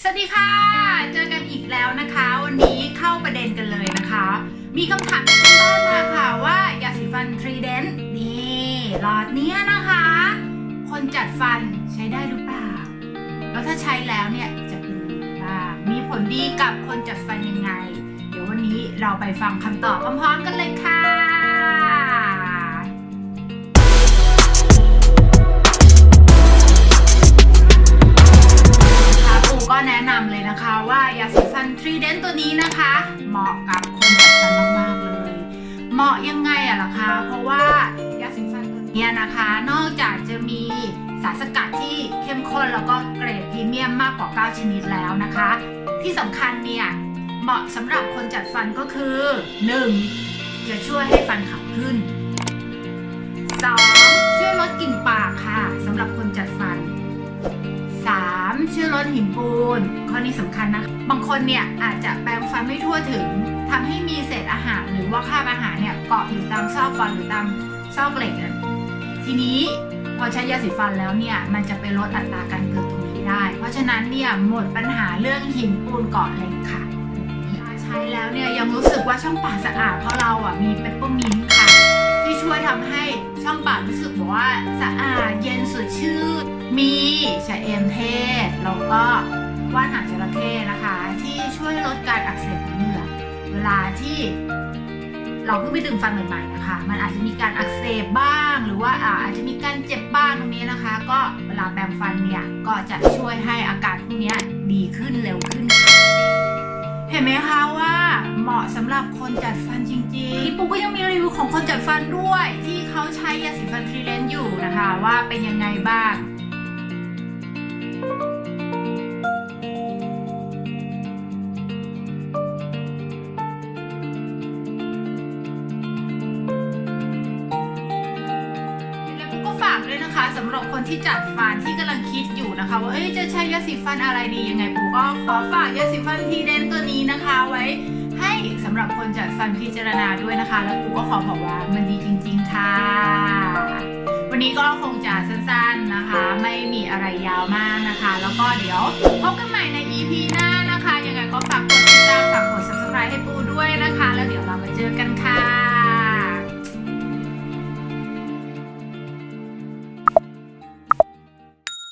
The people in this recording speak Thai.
สวัสดีค่ะ เจอกันอีกแล้วนะคะ วันนี้เข้าประเด็นกันเลยนะคะ มีคำถามจากคุณบ้านมาค่ะว่ายาสีฟันทรีเดนนี่หลอดเนี้ยนะคะ คนจัดฟันใช้ได้หรือเปล่า แล้วถ้าใช้แล้วเนี่ยจะเป็นยังไงบ้างมีผลดีกับคนจัดฟันยังไง เดี๋ยววันนี้เราไปฟังคำตอบพร้อมๆกันเลยค่ะ นะคะว่ายาสีฟันทรีเดนตัวนี้นะคะ เหมาะกับคนจัดฟันมากๆเลย เหมาะยังไงอะล่ะคะเพราะว่ายาสีฟันตัวเนี้ยนะคะ นอกจากจะมีสารสกัดที่เข้มข้นแล้วก็เกรดพรีเมียมมากกว่า 9 ชนิดแล้วนะคะ ที่สำคัญเนี่ยเหมาะสำหรับคนจัดฟันก็คือ 1. จะช่วยให้ฟันขาวขึ้น 2. ช่วยลดกลิ่นปาก 3. ช่วยลดหินปูนข้อนี้สำคัญนะบางคนเนี่ยอาจจะแปรงฟันไม่ทั่วถึงทำให้มีเศษอาหารหรือว่าคราบอาหารเนี่ยเกาะอยู่ตามซอกฟันหรือตามซอกเหล็กอะทีนี้พอใช้ยาสีฟันแล้วเนี่ยมันจะไปลดอัตราการเกิดตรงนี้ได้ เพราะฉะนั้นเนี่ยหมดปัญหาเรื่องหินปูนเกาะเหล็กค่ะใช้แล้วเนี่ยยังรู้สึกว่าช่องปากสะอาดเพราะเราอะมีเปปเปอร์มินต์ค่ะ ที่ช่วยทำให้ช่องปากรู้สึกว่าสะอาดเย็นสดชื่นมีชะเอมเทศ แล้วก็ว่านหางจระเข้นะคะ ที่ช่วยลดการอักเสบของเหงือกเวลาที่เราเพิ่งไปดึงฟันใหม่ๆนะคะ มันอาจจะมีการอักเสบบ้าง หรือว่าอาจจะมีการเจ็บบ้างตรงนี้นะคะ ก็เวลาแปรงฟันเนี่ย ก็จะช่วยให้อาการพวกนี้ดีขึ้นเร็วขึ้นค่ะเห็นไหมคะว่าเหมาะสำหรับคนจัดฟันจริงๆปุ๊กก็ยังมีรีวิวของคนจัดฟันด้วย ที่เขาใช้ยาสีฟันทรีเดนอยู่นะคะ ว่าเป็นยังไงบ้าง ฝากด้วยนะคะสำหรับคนที่จัดฟันที่กำลังคิดอยู่นะคะว่าจะใช้ยาสีฟันอะไรดียังไงปูก็ขอฝากยาสีฟันทีเดนตัวนี้นะคะไว้ ให้สำหรับคนจัดฟันพิจารณาด้วยนะคะ แล้วปูก็ขอบอกว่ามันดีจริง ๆ ค่ะ วันนี้ก็คงจะสั้นๆนะคะ ไม่มีอะไรยาวมากนะคะ แล้วก็เดี๋ยวพบกันใหม่ใน EP หน้านะคะยังไงก็ฝากกดติดตามฝากกด subscribe ให้ปูด้วยนะคะ แล้วเดี๋ยวเราไปเจอกันค่ะ